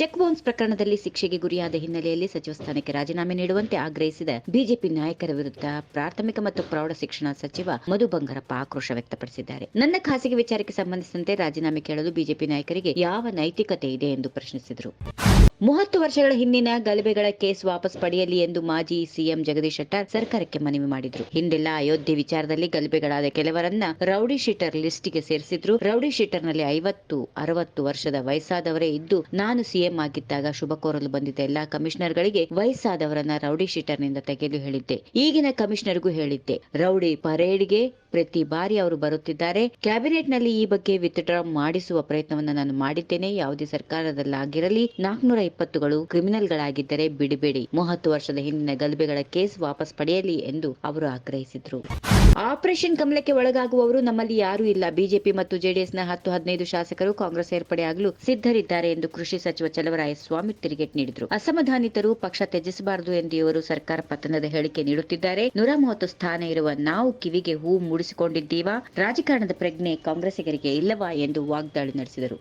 Check bounce ಪ್ರಕರಣದಲ್ಲಿ ಶಿಕ್ಷೆಗೆ ಗುರಿಯಾದ ಹಿನ್ನೆಲೆಯಲ್ಲಿ ಸಚಿವ ಸ್ಥಾನಕ್ಕೆ ರಾಜೀನಾಮೆ ನೀಡುವಂತೆ ಆಗ್ರಹಿಸಿದ ಬಿಜೆಪಿ ನಾಯಕರ ವಿರುದ್ಧ ಪ್ರಾಥಮಿಕ ಮತ್ತು ಪ್ರೌಢ ಶಿಕ್ಷಣ ಸಚಿವ ಮಧು ಬಂಗಾರಪ್ಪ ಆಕ್ರೋಶ ವ್ಯಕ್ತಪಡಿಸಿದ್ದಾರೆ. ನನ್ನ ಖಾಸಗಿ ವಿಚಾರಕ್ಕೆ ಸಂಬಂಧಿಸಿದಂತೆ ರಾಜೀನಾಮೆ ಕೇಳಲು ಬಿಜೆಪಿ ನಾಯಕರಿಗೆ ಯಾವ ನೈತಿಕತೆ ಇದೆ ಎಂದು ಪ್ರಶ್ನಿಸಿದರು. ಮೂವತ್ತು ವರ್ಷಗಳ ಹಿಂದಿನ ಗಲಭೆಗಳ ಕೇಸ್ ವಾಪಸ್ ಪಡೆಯಲಿ ಎಂದು ಮಾಜಿ ಸಿಎಂ ಜಗದೀಶ್ ಶೆಟ್ಟರ್ ಸರ್ಕಾರಕ್ಕೆ ಮನವಿ ಮಾಡಿದ್ರು. ಹಿಂದೆಲ್ಲ ಅಯೋಧ್ಯೆ ವಿಚಾರದಲ್ಲಿ ಗಲಭೆಗಳಾದ ಕೆಲವರನ್ನ ರೌಡಿ ಶೀಟರ್ ಲಿಸ್ಟ್ಗೆ ಸೇರಿಸಿದ್ರು. ರೌಡಿ ಶೀಟರ್ನಲ್ಲಿ ಐವತ್ತು, ಅರವತ್ತು ವರ್ಷದ ವಯಸ್ಸಾದವರೇ ಇದ್ದು ನಾನು ಸಿಎಂ ಆಗಿದ್ದಾಗ ಶುಭ ಕೋರಲು ಬಂದಿದ್ದ ಎಲ್ಲಾ ಕಮಿಷನರ್ಗಳಿಗೆ ವಯಸ್ಸಾದವರನ್ನ ರೌಡಿ ಶೀಟರ್ನಿಂದ ತೆಗೆದು ಹೇಳಿದ್ದೆ. ಈಗಿನ ಕಮಿಷನರ್ಗೂ ಹೇಳಿದ್ದೆ. ರೌಡಿ ಪರೇಡ್ಗೆ ಪ್ರತಿ ಬಾರಿ ಅವರು ಬರುತ್ತಿದ್ದಾರೆ. ಕ್ಯಾಬಿನೆಟ್ನಲ್ಲಿ ಈ ಬಗ್ಗೆ ವಿತ್ಡ್ರಾ ಮಾಡಿಸುವ ಪ್ರಯತ್ನವನ್ನು ನಾನು ಮಾಡಿದ್ದೇನೆ. ಯಾವುದೇ ಸರ್ಕಾರದಲ್ಲಾಗಿರಲಿ, ನಾಲ್ಕುನೂರ ಇಪ್ಪತ್ತುಗಳು ಕ್ರಿಮಿನಲ್ಗಳಾಗಿದ್ದರೆ ಬಿಡಿಬೇಡಿ. ಮೂವತ್ತು ವರ್ಷದ ಹಿಂದಿನ ಗಲಭೆಗಳ ಕೇಸ್ ವಾಪಸ್ ಪಡೆಯಲಿ ಎಂದು ಅವರು ಆಗ್ರಹಿಸಿದರು. ಆಪರೇಷನ್ ಕಮಲಕ್ಕೆ ಒಳಗಾಗುವವರು ನಮ್ಮಲ್ಲಿ ಯಾರೂ ಇಲ್ಲ. ಬಿಜೆಪಿ ಮತ್ತು ಜೆಡಿಎಸ್ನ ಹತ್ತು ಹದಿನೈದು ಶಾಸಕರು ಕಾಂಗ್ರೆಸ್ ಸೇರ್ಪಡೆಯಾಗಲು ಸಿದ್ಧರಿದ್ದಾರೆ ಎಂದು ಕೃಷಿ ಸಚಿವ ಚಲವರಾಯ ಸ್ವಾಮಿ ತಿರುಗೇಟ್ ನೀಡಿದರು. ಅಸಮಾಧಾನಿತರು ಪಕ್ಷ ತ್ಯಜಿಸಬಾರದು ಎಂದು ಇವರು ಸರ್ಕಾರ ಪತನದ ಹೇಳಿಕೆ ನೀಡುತ್ತಿದ್ದಾರೆ. ನೂರ ಮೂವತ್ತು ಸ್ಥಾನ ಇರುವ ನಾವು ಕಿವಿಗೆ ಹೂ ಮೂಡಿಸಿಕೊಂಡಿದ್ದೀವಾ. ರಾಜಕಾರಣದ ಪ್ರಜ್ಞೆ ಕಾಂಗ್ರೆಸ್ಸಿಗರಿಗೆ ಇಲ್ಲವಾ ಎಂದು ವಾಗ್ದಾಳಿ ನಡೆಸಿದರು.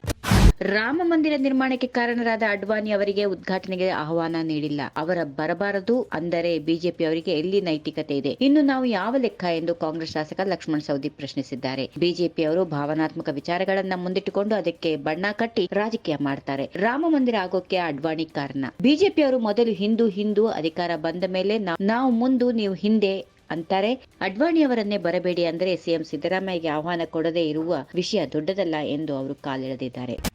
ರಾಮ ಮಂದಿರ ನಿರ್ಮಾಣಕ್ಕೆ ಕಾರಣರಾದ ಅಡ್ವಾಣಿ ಅವರಿಗೆ ಉದ್ಘಾಟನೆಗೆ ಆಹ್ವಾನ ನೀಡಿಲ್ಲ. ಅವರ ಬರಬಾರದು ಅಂದರೆ ಬಿಜೆಪಿ ಅವರಿಗೆ ಎಲ್ಲಿ ನೈತಿಕತೆ ಇದೆ? ಇನ್ನು ನಾವು ಯಾವ ಲೆಕ್ಕ ಎಂದು ಕಾಂಗ್ರೆಸ್ ಶಾಸಕ ಲಕ್ಷ್ಮಣ್ ಸವದಿ ಪ್ರಶ್ನಿಸಿದ್ದಾರೆ. ಬಿಜೆಪಿ ಅವರು ಭಾವನಾತ್ಮಕ ವಿಚಾರಗಳನ್ನ ಮುಂದಿಟ್ಟುಕೊಂಡು ಅದಕ್ಕೆ ಬಣ್ಣ ಕಟ್ಟಿ ರಾಜಕೀಯ ಮಾಡ್ತಾರೆ. ರಾಮ ಮಂದಿರ ಆಗೋಕೆ ಅಡ್ವಾಣಿ ಕಾರಣ? ಬಿಜೆಪಿ ಅವರು ಮೊದಲು ಹಿಂದೂ ಹಿಂದೂ ಅಧಿಕಾರ ಬಂದ ಮೇಲೆ ನಾವ್- ಮುಂದು, ನೀವು ಹಿಂದೆ ಅಂತಾರೆ. ಅಡ್ವಾಣಿ ಅವರನ್ನೇ ಬರಬೇಡಿ ಅಂದರೆ ಸಿಎಂ ಸಿದ್ದರಾಮಯ್ಯಗೆ ಆಹ್ವಾನ ಕೊಡದೇ ಇರುವ ವಿಷಯ ದೊಡ್ಡದಲ್ಲ ಎಂದು ಅವರು ಕಾಲೆಳೆದಿದ್ದಾರೆ.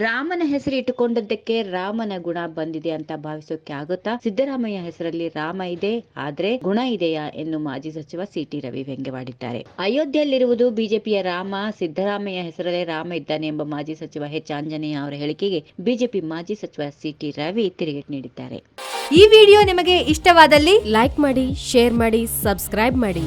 ರಾಮನ ಹೆಸರು ಇಟ್ಟುಕೊಂಡದ್ದಕ್ಕೆ ರಾಮನ ಗುಣ ಬಂದಿದೆ ಅಂತ ಭಾವಿಸೋಕೆ ಆಗುತ್ತಾ? ಸಿದ್ದರಾಮಯ್ಯ ಹೆಸರಲ್ಲಿ ರಾಮ ಇದೆ, ಆದ್ರೆ ಗುಣ ಇದೆಯಾ ಎಂದು ಮಾಜಿ ಸಚಿವ ಸಿಟಿ ರವಿ ವ್ಯಂಗ್ಯವಾಡಿದ್ದಾರೆ. ಅಯೋಧ್ಯೆಯಲ್ಲಿರುವುದು ಬಿಜೆಪಿಯ ರಾಮ, ಸಿದ್ದರಾಮಯ್ಯ ಹೆಸರಲ್ಲೇ ರಾಮ ಇದ್ದಾನೆ ಎಂಬ ಮಾಜಿ ಸಚಿವ ಎಚ್. ಆಂಜನೇಯ ಅವರ ಹೇಳಿಕೆಗೆ ಬಿಜೆಪಿ ಮಾಜಿ ಸಚಿವ ಸಿಟಿ ರವಿ ತಿರುಗೇಟು ನೀಡಿದ್ದಾರೆ. ಈ ವಿಡಿಯೋ ನಿಮಗೆ ಇಷ್ಟವಾದಲ್ಲಿ ಲೈಕ್ ಮಾಡಿ, ಶೇರ್ ಮಾಡಿ, ಸಬ್ಸ್ಕ್ರೈಬ್ ಮಾಡಿ.